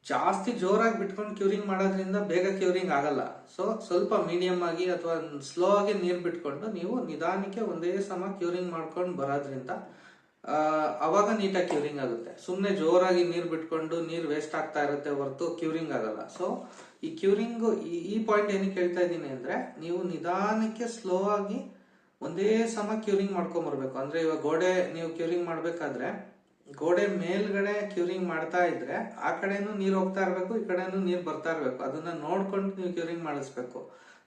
ಜಾಸ್ತಿ ಜೋರಾಗಿ ಬಿಟ್ಕೊಂಡು ಕ್ಯೂರಿಂಗ್ ಮಾಡೋದ್ರಿಂದ ಬೇಗ ಕ್ಯೂರಿಂಗ್ ಆಗಲ್ಲ. ಸೊ ಸ್ವಲ್ಪ ಮೀಡಿಯಂ ಆಗಿ ಅಥವಾ ಸ್ಲೋ ಆಗಿ ನೀರು ಬಿಟ್ಕೊಂಡು ನೀವು ನಿಧಾನಕ್ಕೆ ಒಂದೇ ಸಮ ಕ್ಯೂರಿಂಗ್ ಮಾಡ್ಕೊಂಡು ಬರೋದ್ರಿಂದ ಅವಾಗ ನೀಟಾಗಿ ಕ್ಯೂರಿಂಗ್ ಆಗುತ್ತೆ. ಸುಮ್ಮನೆ ಜೋರಾಗಿ ನೀರು ಬಿಟ್ಕೊಂಡು ನೀರು ವೇಸ್ಟ್ ಆಗ್ತಾ ಇರುತ್ತೆ ಹೊರತು ಕ್ಯೂರಿಂಗ್ ಆಗಲ್ಲ. ಸೊ ಈ ಕ್ಯೂರಿಂಗ್ ಈ ಪಾಯಿಂಟ್ ಏನಕ್ಕೆ ಹೇಳ್ತಾ ಇದ್ದೀನಿ ಅಂದರೆ, ನೀವು ನಿಧಾನಕ್ಕೆ ಸ್ಲೋ ಆಗಿ ಒಂದೇ ಸಮ ಕ್ಯೂರಿಂಗ್ ಮಾಡ್ಕೊಂಬರ್ಬೇಕು ಅಂದ್ರೆ ಇವಾಗ ಗೋಡೆ ನೀವು ಕ್ಯೂರಿಂಗ್ ಮಾಡ್ಬೇಕಾದ್ರೆ ಗೋಡೆ ಮೇಲ್ಗಡೆ ಕ್ಯೂರಿಂಗ್ ಮಾಡ್ತಾ ಇದ್ರೆ ಆ ಕಡೆನೂ ನೀರು ಹೋಗ್ತಾ ಇರಬೇಕು, ಈ ಕಡೆನೂ ನೀರು ಬರ್ತಾ ಇರಬೇಕು. ಅದನ್ನ ನೋಡ್ಕೊಂಡು ನೀವು ಕ್ಯೂರಿಂಗ್ ಮಾಡಿಸ್ಬೇಕು.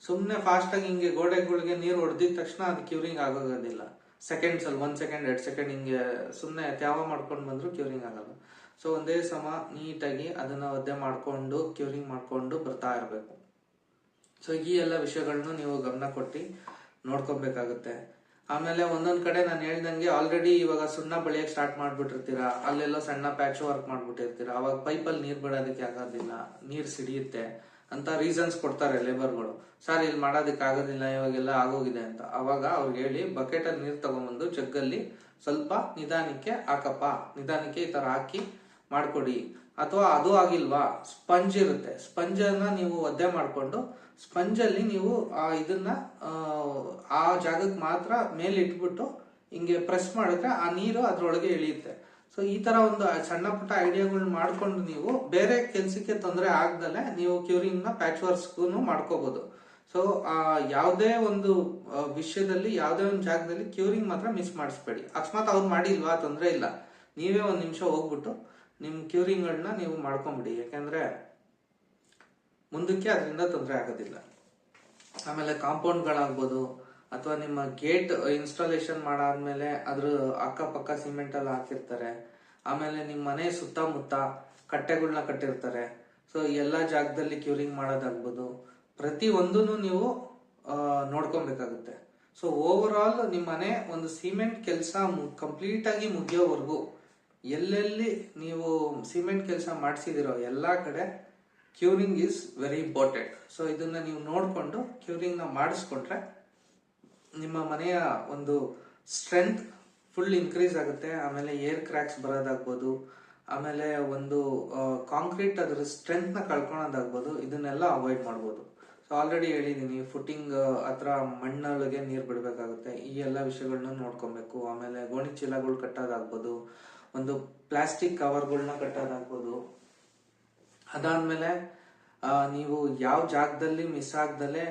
ಸುಮ್ಮನೆ ಫಾಸ್ಟ್ ಆಗಿ ಹಿಂಗೆ ಗೋಡೆಗಳಿಗೆ ನೀರು ಹೊಡೆದಿದ ತಕ್ಷಣ ಅದು ಕ್ಯೂರಿಂಗ್ ಆಗೋಗೋದಿಲ್ಲ ಸೆಕೆಂಡ್ಸ್ ಅಲ್ಲಿ, ಒಂದ್ ಸೆಕೆಂಡ್ ಎರಡ್ ಸೆಕೆಂಡ್ ಹಿಂಗೆ ಸುಮ್ಮನೆ ತ್ಯಾವ ಮಾಡ್ಕೊಂಡು ಬಂದ್ರು ಕ್ಯೂರಿಂಗ್ ಆಗಲ್ಲ. ಸೊ ಒಂದೇ ಸಮ ನೀಟಾಗಿ ಅದನ್ನ ಒದ್ದೆ ಮಾಡ್ಕೊಂಡು ಕ್ಯೂರಿಂಗ್ ಮಾಡ್ಕೊಂಡು ಬರ್ತಾ ಇರಬೇಕು. ಸೊ ಈ ಎಲ್ಲ ವಿಷಯಗಳನ್ನು ನೀವು ಗಮನ ಕೊಟ್ಟು ನೋಡ್ಕೊಬೇಕಾಗುತ್ತೆ. ಆಮೇಲೆ ಒಂದೊಂದ್ ಕಡೆ ನಾನು ಹೇಳ್ದಂಗೆ ಆಲ್ರೆಡಿ ಇವಾಗ ಸುಣ್ಣ ಬೆಳೆಯಕ್ ಸ್ಟಾರ್ಟ್ ಮಾಡ್ಬಿಟ್ಟಿರ್ತೀರಾ, ಅಲ್ಲೆಲ್ಲ ಸಣ್ಣ ಪ್ಯಾಚ್ ವರ್ಕ್ ಮಾಡ್ಬಿಟ್ಟಿರ್ತೀರಾ, ಅವಾಗ ಪೈಪಲ್ಲಿ ನೀರ್ ಬಿಡೋದಕ್ಕೆ ಆಗೋದಿಲ್ಲ, ನೀರ್ ಸಿಡಿಯುತ್ತೆ ಅಂತ ರೀಸನ್ಸ್ ಕೊಡ್ತಾರೆ ಲೇಬರ್ಗಳು ಸರ್ ಇಲ್ಲಿ ಮಾಡೋದಕ್ಕೆ ಆಗೋದಿಲ್ಲ, ಇವಾಗೆಲ್ಲ ಆಗೋಗಿದೆ ಅಂತ. ಅವಾಗ ಅವ್ರಿಗೆ ಹೇಳಿ ಬಕೆಟ್ ಅಲ್ಲಿ ನೀರ್ ತಗೊಂಡ್ಬಂದು ಜಗ್ಗಲ್ಲಿ ಸ್ವಲ್ಪ ನಿಧಾನಕ್ಕೆ ಹಾಕಪ್ಪ, ನಿಧಾನಕ್ಕೆ ಈ ತರ ಹಾಕಿ ಮಾಡ್ಕೊಡಿ. ಅಥವಾ ಅದು ಆಗಿಲ್ವಾ? ಸ್ಪಂಜ್ ಇರುತ್ತೆ. ಸ್ಪಂಜ್ ಅನ್ನ ನೀವು ಒದ್ದೆ ಮಾಡ್ಕೊಂಡು ಸ್ಪಂಜ್ ಅಲ್ಲಿ ನೀವು ಆ ಇದನ್ನ ಆ, ಆ ಜಾಗಕ್ಕೆ ಮಾತ್ರ ಮೇಲೆ ಇಟ್ಬಿಟ್ಟು ಹಿಂಗೆ ಪ್ರೆಸ್ ಮಾಡಿದ್ರೆ ಆ ನೀರು ಅದ್ರೊಳಗೆ ಇಳಿಯುತ್ತೆ. ಸೊ ಈ ತರ ಒಂದು ಸಣ್ಣ ಪುಟ್ಟ ಐಡಿಯಾಗಳನ್ನ ಮಾಡ್ಕೊಂಡು ನೀವು ಬೇರೆ ಕೆಲ್ಸಕ್ಕೆ ತೊಂದರೆ ಆಗ್ದಲೆ ನೀವು ಕ್ಯೂರಿಂಗ್ನ ಪ್ಯಾಚ್ ವರ್ಕ್ಸ್ಗೂ ಮಾಡ್ಕೋಬಹುದು ಸೊ ಯಾವುದೇ ಒಂದು ವಿಷಯದಲ್ಲಿ ಯಾವುದೇ ಒಂದು ಜಾಗದಲ್ಲಿ ಕ್ಯೂರಿಂಗ್ ಮಾತ್ರ ಮಿಸ್ ಮಾಡಿಸ್ಬೇಡಿ. ಅಕಸ್ಮಾತ್ ಅವ್ರು ಮಾಡಿಲ್ವಾ ತೊಂದರೆ ಇಲ್ಲ. ನೀವೇ ಒಂದು ನಿಮಿಷ ಹೋಗ್ಬಿಟ್ಟು ನಿಮ್ಮ ಕ್ಯೂರಿಂಗ್ಗಳನ್ನ ನೀವು ಮಾಡ್ಕೊಂಬಿಡಿ. ಯಾಕಂದ್ರೆ ಮುಂದಕ್ಕೆ ಅದರಿಂದ ತೊಂದರೆ ಆಗೋದಿಲ್ಲ. ಆಮೇಲೆ ಕಾಂಪೌಂಡ್ಗಳಾಗ್ಬೋದು ಅಥವಾ ನಿಮ್ಮ ಗೇಟ್ ಇನ್ಸ್ಟಾಲೇಷನ್ ಮಾಡಾದ್ಮೇಲೆ ಅದ್ರ ಅಕ್ಕಪಕ್ಕ ಸಿಮೆಂಟ್ ಎಲ್ಲ ಹಾಕಿರ್ತಾರೆ. ಆಮೇಲೆ ನಿಮ್ಮ ಮನೆ ಸುತ್ತಮುತ್ತ ಕಟ್ಟೆಗಳನ್ನ ಕಟ್ಟಿರ್ತಾರೆ. ಸೊ ಎಲ್ಲ ಜಾಗದಲ್ಲಿ ಕ್ಯೂರಿಂಗ್ ಮಾಡೋದಾಗ್ಬೋದು. ಪ್ರತಿ ಒಂದೂ ನೀವು ನೋಡ್ಕೊಬೇಕಾಗುತ್ತೆ. ಸೊ ಓವರ್ ಆಲ್ ನಿಮ್ಮ ಮನೆ ಒಂದು ಸಿಮೆಂಟ್ ಕೆಲಸ ಕಂಪ್ಲೀಟ್ ಆಗಿ ಮುಗಿಯೋವರೆಗೂ ಎಲ್ಲೆಲ್ಲಿ ನೀವು ಸಿಮೆಂಟ್ ಕೆಲಸ ಮಾಡಿಸಿದಿರೋ ಎಲ್ಲಾ ಕಡೆ curing is very important so ಇದನ್ನ ನೀವು ನೋಡಿಕೊಂಡು ಕ್ಯೂರಿಂಗ್ನ ಮಾಡಿಸ್ಕೊಂಡ್ರೆ ನಿಮ್ಮ ಮನೆಯ ಒಂದು ಸ್ಟ್ರೆಂತ್ ಫುಲ್ ಇನ್ಕ್ರೀಸ್ ಆಗುತ್ತೆ. ಆಮೇಲೆ ಏರ್ ಕ್ರ್ಯಾಕ್ಸ್ ಬರೋದಾಗ್ಬೋದು, ಆಮೇಲೆ ಒಂದು ಕಾಂಕ್ರೀಟ್ ಅದರ ಸ್ಟ್ರೆಂತ್ನ ಕಳ್ಕೊಳೋದಾಗ್ಬೋದು, ಇದನ್ನೆಲ್ಲ ಅವಾಯ್ಡ್ ಮಾಡ್ಬೋದು. ಸೊ ಆಲ್ರೆಡಿ ಹೇಳಿದೀನಿ ಫುಟಿಂಗ್ ಹತ್ರ ಮಣ್ಣೊಳಗೆ ನೀರು ಬಿಡಬೇಕಾಗುತ್ತೆ. ಈ ಎಲ್ಲ ವಿಷಯಗಳನ್ನ ನೋಡ್ಕೊಬೇಕು. ಆಮೇಲೆ ಗೋಣಿ ಚೀಲಗಳು ಕಟ್ಟೋದಾಗ್ಬೋದು, ಒಂದು ಪ್ಲಾಸ್ಟಿಕ್ ಕವರ್ಗಳನ್ನ ಕಟ್ಟೋದಾಗ್ಬೋದು. ಅದಾದ್ಮೇಲೆ ನೀವು ಯಾವ ಜಾಗದಲ್ಲಿ ಮಿಸ್ ಆಗ್ದಲೆ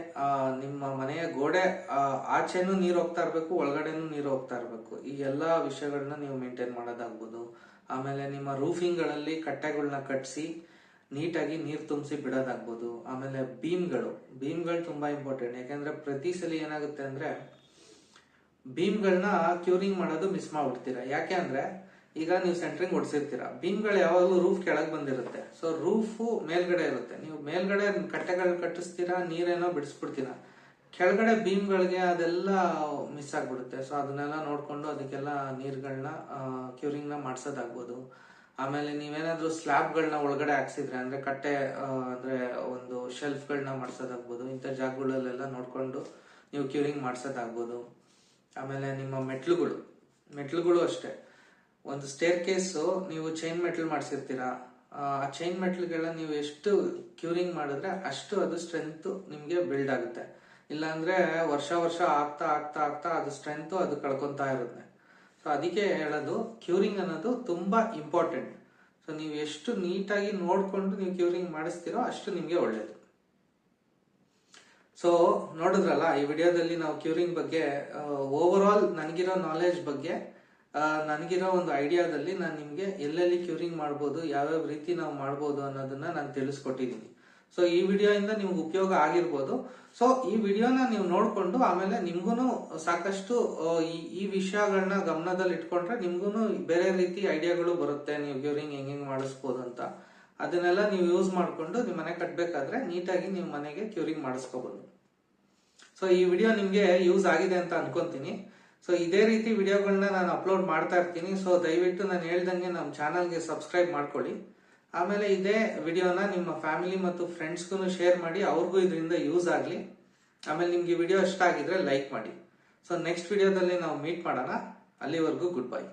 ನಿಮ್ಮ ಮನೆಯ ಗೋಡೆ ಆಚೆನು ನೀರು ಹೋಗ್ತಾ ಇರಬೇಕು, ಒಳಗಡೆನೂ ನೀರು ಹೋಗ್ತಾ ಇರಬೇಕು. ಈ ಎಲ್ಲಾ ವಿಷಯಗಳನ್ನ ನೀವು ಮೇಂಟೈನ್ ಮಾಡೋದಾಗ್ಬೋದು. ಆಮೇಲೆ ನಿಮ್ಮ ರೂಫಿಂಗ್ಗಳಲ್ಲಿ ಕಟ್ಟೆಗಳನ್ನ ಕಟ್ಸಿ, ನೀಟಾಗಿ ನೀರು ತುಂಬಿಸಿ ಬಿಡೋದಾಗ್ಬೋದು. ಆಮೇಲೆ ಬೀಮ್ಗಳು. ಬೀಮ್ಗಳು ತುಂಬಾ ಇಂಪಾರ್ಟೆಂಟ್ ಯಾಕೆಂದ್ರೆ ಪ್ರತಿ ಸಲ ಏನಾಗುತ್ತೆ ಅಂದ್ರೆ ಬೀಮ್ಗಳನ್ನ ಕ್ಯೂರಿಂಗ್ ಮಾಡೋದು ಮಿಸ್ ಮಾಡ್ಬಿಡ್ತೀರಾ. ಯಾಕೆ ಅಂದ್ರೆ ಈಗ ನೀವು ಸೆಂಟ್ರಿಂಗ್ ಹೊಡ್ಸಿರ್ತೀರ ಬೀಮ್ಗಳು ಯಾವಾಗಲೂ ರೂಫ್ ಕೆಳಗೆ ಬಂದಿರುತ್ತೆ. ಸೊ ರೂಫು ಮೇಲ್ಗಡೆ ಇರುತ್ತೆ. ನೀವು ಮೇಲ್ಗಡೆ ಕಟ್ಟೆಗಳು ಕಟ್ಟಿಸ್ತೀರಾ, ನೀರೇನೋ ಬಿಡಿಸ್ಬಿಡ್ತೀರಾ. ಕೆಳಗಡೆ ಬೀಮ್ಗಳಿಗೆ ಅದೆಲ್ಲ ಮಿಸ್ ಆಗ್ಬಿಡುತ್ತೆ. ಸೊ ಅದನ್ನೆಲ್ಲ ನೋಡಿಕೊಂಡು ಅದಕ್ಕೆಲ್ಲ ನೀರುಗಳನ್ನ ಕ್ಯೂರಿಂಗ್ನ ಮಾಡಿಸೋದಾಗ್ಬೋದು. ಆಮೇಲೆ ನೀವೇನಾದರೂ ಸ್ಲ್ಯಾಬ್ಗಳನ್ನ ಒಳಗಡೆ ಹಾಕ್ಸಿದ್ರೆ, ಅಂದ್ರೆ ಕಟ್ಟೆ ಅಂದ್ರೆ ಒಂದು ಶೆಲ್ಫ್ಗಳನ್ನ ಮಾಡಿಸೋದಾಗ್ಬೋದು. ಇಂಥ ಜಾಗಗಳಲ್ಲೆಲ್ಲ ನೋಡಿಕೊಂಡು ನೀವು ಕ್ಯೂರಿಂಗ್ ಮಾಡಿಸೋದಾಗ್ಬೋದು. ಆಮೇಲೆ ನಿಮ್ಮ ಮೆಟ್ಲುಗಳು. ಮೆಟ್ಲುಗಳು ಅಷ್ಟೇ. ಒಂದು ಸ್ಟೇರ್ ಕೇಸು ನೀವು ಚೈನ್ ಮೆಟಲ್ ಮಾಡಿಸಿರ್ತೀರಾ, ಆ ಚೈನ್ ಮೆಟ್ಲ್ಗಳನ್ನ ನೀವು ಎಷ್ಟು ಕ್ಯೂರಿಂಗ್ ಮಾಡಿದ್ರೆ ಅಷ್ಟು ಅದು ಸ್ಟ್ರೆಂತ್ ನಿಮಗೆ ಬಿಲ್ಡ್ ಆಗುತ್ತೆ. ಇಲ್ಲಾಂದ್ರೆ ವರ್ಷ ವರ್ಷ ಆಗ್ತಾ ಆಗ್ತಾ ಆಗ್ತಾ ಅದು ಸ್ಟ್ರೆಂತ್ ಅದು ಕಳ್ಕೊತಾ ಇರುತ್ತೆ. ಸೊ ಅದಕ್ಕೆ ಹೇಳೋದು ಕ್ಯೂರಿಂಗ್ ಅನ್ನೋದು ತುಂಬಾ ಇಂಪಾರ್ಟೆಂಟ್ ಸೊ ನೀವು ಎಷ್ಟು ನೀಟಾಗಿ ನೋಡ್ಕೊಂಡು ನೀವು ಕ್ಯೂರಿಂಗ್ ಮಾಡಿಸ್ತೀರೋ ಅಷ್ಟು ನಿಮಗೆ ಒಳ್ಳೇದು. ಸೊ ನೋಡಿದ್ರಲ್ಲ, ಈ ವಿಡಿಯೋದಲ್ಲಿ ನಾವು ಕ್ಯೂರಿಂಗ್ ಬಗ್ಗೆ ಓವರ್ ಆಲ್ ನನಗಿರೋ ನಾಲೆಜ್ ಬಗ್ಗೆ ನನಗಿರೋ ಒಂದು ಐಡಿಯಾದಲ್ಲಿ ನಾನು ನಿಮಗೆ ಎಲ್ಲೆಲ್ಲಿ ಕ್ಯೂರಿಂಗ್ ಮಾಡ್ಬೋದು, ಯಾವ್ಯಾವ ರೀತಿ ನಾವು ಮಾಡ್ಬೋದು ಅನ್ನೋದನ್ನ ನಾನು ತಿಳಿಸ್ಕೊಟ್ಟಿದ್ದೀನಿ ಸೊ ಈ ವಿಡಿಯೋಯಿಂದ ನಿಮ್ಗೆ ಉಪಯೋಗ ಆಗಿರ್ಬೋದು. ಸೊ ಈ ವಿಡಿಯೋನ ನೀವು ನೋಡಿಕೊಂಡು ಆಮೇಲೆ ನಿಮ್ಗೂ ಸಾಕಷ್ಟು ಈ ಈ ವಿಷಯಗಳನ್ನ ಗಮನದಲ್ಲಿ ಇಟ್ಕೊಂಡ್ರೆ ನಿಮ್ಗೂ ಬೇರೆ ರೀತಿ ಐಡಿಯಾಗಳು ಬರುತ್ತೆ, ನೀವು ಕ್ಯೂರಿಂಗ್ ಹೆಂಗೆ ಮಾಡಿಸ್ಬೋದು ಅಂತ. ಅದನ್ನೆಲ್ಲ ನೀವು ಯೂಸ್ ಮಾಡಿಕೊಂಡು ನಿಮ್ಮ ಮನೆ ಕಟ್ಟಬೇಕಾದ್ರೆ ನೀಟಾಗಿ ನೀವು ಮನೆಗೆ ಕ್ಯೂರಿಂಗ್ ಮಾಡಿಸ್ಕೋಬಹುದು ಸೊ ಈ ವಿಡಿಯೋ ನಿಮಗೆ ಯೂಸ್ ಆಗಿದೆ ಅಂತ ಅನ್ಕೊಂತೀನಿ. ಸೊ ಇದೇ ರೀತಿ ವಿಡಿಯೋಗಳನ್ನ ನಾನು ಅಪ್ಲೋಡ್ ಮಾಡ್ತಾ ಇರ್ತೀನಿ. ಸೊ ದಯವಿಟ್ಟು ನಾನು ಹೇಳ್ದಂಗೆ ನಮ್ಮ ಚಾನಲ್ಗೆ ಸಬ್ಸ್ಕ್ರೈಬ್ ಮಾಡ್ಕೊಳ್ಳಿ. ಆಮೇಲೆ ಇದೇ ವಿಡಿಯೋನ ನಿಮ್ಮ ಫ್ಯಾಮಿಲಿ ಮತ್ತು ಫ್ರೆಂಡ್ಸ್ಗೂ ಶೇರ್ ಮಾಡಿ, ಅವ್ರಿಗೂ ಇದರಿಂದ ಯೂಸ್ ಆಗಲಿ. ಆಮೇಲೆ ನಿಮಗೆ ವಿಡಿಯೋ ಇಷ್ಟ ಆಗಿದ್ರೆ ಲೈಕ್ ಮಾಡಿ. ಸೊ ನೆಕ್ಸ್ಟ್ ವಿಡಿಯೋದಲ್ಲಿ ನಾವು ಮೀಟ್ ಮಾಡೋಣ. ಅಲ್ಲಿವರೆಗೂ ಗುಡ್ ಬೈ